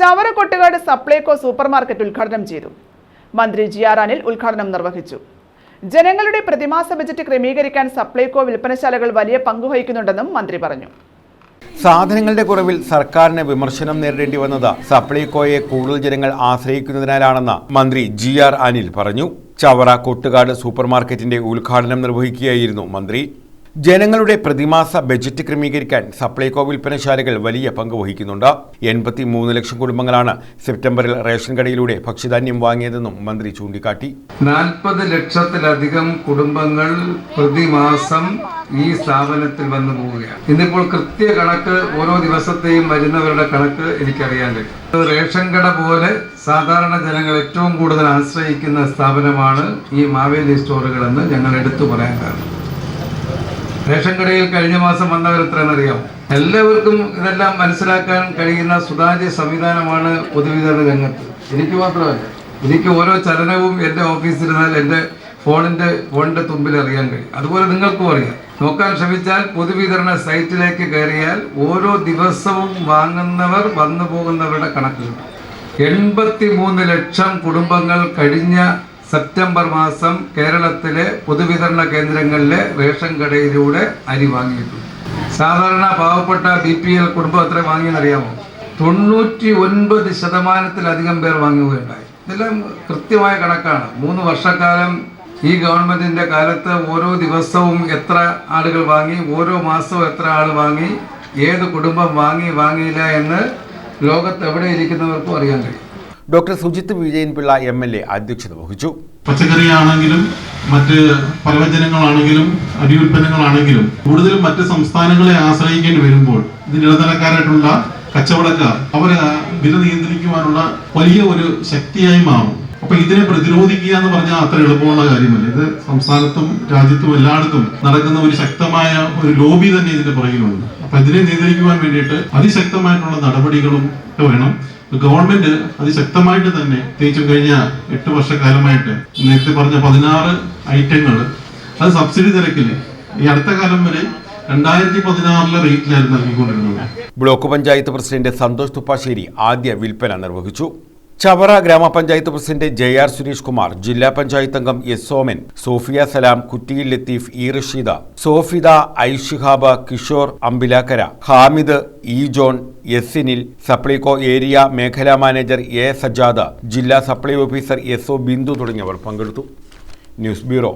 Chavara Supplyco super market ഉദ്ഘാടനം ചെയ്തു. മന്ത്രി ജി ആർ അനിൽ ഉദ്ഘാടനം നിർവഹിച്ചു. ജനങ്ങളുടെ പ്രതിമാസ ബജറ്റ് ക്രമീകരിക്കാൻ സപ്ലൈകോ വിൽപ്പനശാലകൾ വലിയ പങ്കുവഹിക്കുന്നുണ്ടെന്നും മന്ത്രി പറഞ്ഞു. സാധനങ്ങളുടെ കുറവിൽ സർക്കാരിന് വിമർശനം നേരിടേണ്ടി വന്നത് സപ്ലൈകോയെ കൂടുതൽ ജനങ്ങൾ ആശ്രയിക്കുന്നതിനാലാണെന്ന് മന്ത്രി ജി ആർ അനിൽ പറഞ്ഞു. ചവറ കൊട്ടുകാട് സൂപ്പർ മാർക്കറ്റിന്റെ ഉദ്ഘാടനം നിർവഹിക്കുകയായിരുന്നു മന്ത്രി. ജനങ്ങളുടെ പ്രതിമാസ ബജറ്റ് ക്രമീകരിക്കാൻ സപ്ലൈകോ വിൽപ്പനശാലകൾ വലിയ പങ്ക് വഹിക്കുന്നുണ്ട്. എൺപത്തി മൂന്ന് ലക്ഷം കുടുംബങ്ങളാണ് സെപ്റ്റംബറിൽ റേഷൻ കടയിലൂടെ ഭക്ഷ്യധാന്യം വാങ്ങിയതെന്നും മന്ത്രി ചൂണ്ടിക്കാട്ടി. നാൽപ്പത് ലക്ഷത്തിലധികം കുടുംബങ്ങൾ പ്രതിമാസം ഈ സ്ഥാപനത്തിൽ വന്നു പോവുകയാണ്. ഇന്നിപ്പോൾ കൃത്യ കണക്ക് ഓരോ ദിവസത്തെയും വരുന്നവരുടെ കണക്ക് എനിക്കറിയാൻ കഴിയും. റേഷൻ കട പോലെ സാധാരണ ജനങ്ങൾ ഏറ്റവും കൂടുതൽ ആശ്രയിക്കുന്ന സ്ഥാപനമാണ് ഈ മാവേലി സ്റ്റോറുകളെന്ന് ഞങ്ങൾ എടുത്തു പറയാൻ കാരണം. റേഷൻ കടയിൽ കഴിഞ്ഞ മാസം വന്നവർ എത്രയെന്നറിയാം? എല്ലാവർക്കും ഇതെല്ലാം മനസ്സിലാക്കാൻ കഴിയുന്ന സുതാര്യ സംവിധാനമാണ് പൊതുവിതരണ രംഗത്ത്. എനിക്ക് മാത്രമല്ല എനിക്ക് ഓരോ ചലനവും എന്റെ ഓഫീസിലിരുന്നാൽ എന്റെ ഫോണിന്റെ ഫോണിന്റെ തുമ്പിൽ അറിയാൻ കഴിയും. അതുപോലെ നിങ്ങൾക്കും അറിയാം. നോക്കാൻ ശ്രമിച്ചാൽ പൊതുവിതരണ സൈറ്റിലേക്ക് കയറിയാൽ ഓരോ ദിവസവും വാങ്ങുന്നവർ വന്നു പോകുന്നവരുടെ കണക്കുകൾ. എൺപത്തി മൂന്ന് ലക്ഷം കുടുംബങ്ങൾ കഴിഞ്ഞ സെപ്റ്റംബർ മാസം കേരളത്തിലെ പൊതുവിതരണ കേന്ദ്രങ്ങളിലെ റേഷൻ കടയിലൂടെ അരി വാങ്ങിയിട്ടുണ്ട്. സാധാരണ പാവപ്പെട്ട ബി പി എൽ കുടുംബം എത്ര വാങ്ങിയെന്നറിയാമോ? തൊണ്ണൂറ്റി ഒൻപത് ശതമാനത്തിലധികം പേർ വാങ്ങുകയുണ്ടായി. ഇതെല്ലാം കൃത്യമായ കണക്കാണ്. മൂന്ന് വർഷക്കാലം ഈ ഗവൺമെന്റിന്റെ കാലത്ത് ഓരോ ദിവസവും എത്ര ആളുകൾ വാങ്ങി ഓരോ മാസവും എത്ര ആൾ വാങ്ങി ഏത് കുടുംബം വാങ്ങി വാങ്ങിയില്ല എന്ന് ലോകത്ത് എവിടെ ഇരിക്കുന്നവർക്കും അറിയാൻ കഴിയും. Doctor Sujith Vijayan Pillai M L A അധ്യക്ഷത വഹിച്ചു. പച്ചക്കറിയാണെങ്കിലും മറ്റ് പലവ്യഞ്ജനങ്ങളാണെങ്കിലും അരി ഉൽപ്പന്നങ്ങളാണെങ്കിലും കൂടുതലും മറ്റ് സംസ്ഥാനങ്ങളെ ആശ്രയിക്കേണ്ടി വരുമ്പോൾ ഇതിന് ഇടനിലക്കാരായിട്ടുള്ള കച്ചവടക്കാർ അവരെ വില നിയന്ത്രിക്കുവാനുള്ള വലിയ ഒരു ശക്തിയായി മാറും. അപ്പൊ ഇതിനെ പ്രതിരോധിക്കുക എന്ന് പറഞ്ഞാൽ അത്ര എളുപ്പമുള്ള കാര്യമല്ല. ഇത് സംസ്ഥാനത്തും രാജ്യത്തും എല്ലായിടത്തും നടക്കുന്ന ഒരു ശക്തമായ ഒരു ലോബി തന്നെ ഇതിന്റെ പുറകിലുണ്ട്. അപ്പൊ ഇതിനെ നിയന്ത്രിക്കുവാൻ വേണ്ടിയിട്ട് അതിശക്തമായിട്ടുള്ള നടപടികളും വേണം. ഗവൺമെന്റ് അതിശക്തമായിട്ട് തന്നെ പ്രത്യേകിച്ചും കഴിഞ്ഞ എട്ട് വർഷക്കാലമായിട്ട് നേരത്തെ പറഞ്ഞ പതിനാറ് ഐറ്റങ്ങൾ അത് സബ്സിഡി നിരക്കിൽ ഈ അടുത്ത കാലം വരെ രണ്ടായിരത്തി പതിനാറിലെ റേറ്റിലായിരുന്നു നൽകിക്കൊണ്ടിരുന്നത്. ബ്ലോക്ക് പഞ്ചായത്ത് പ്രസിഡന്റ് സന്തോഷ് തുപ്പാശ്ശേരി ആദ്യ വിൽപ്പന നിർവഹിച്ചു. Chavara grama panchayat president J R Suresh Kumar ജില്ലാ പഞ്ചായത്ത് അംഗം എസ് സോമൻ സോഫിയ സലാം കുറ്റിയിൽ ലത്തീഫ് ഇ റഷീദ സോഫിദ ഐഷിഹാബ ഷിഹാബ് കിഷോർ അമ്പിലാക്കര ഹാമിദ് ഇ ജോൺ എസിനിൽ സപ്ലൈകോ ഏരിയ മേഖലാ മാനേജർ എ സജാദ ജില്ലാ supply officer S O Bindu തുടങ്ങിയവർ പങ്കെടുത്തു. News bureau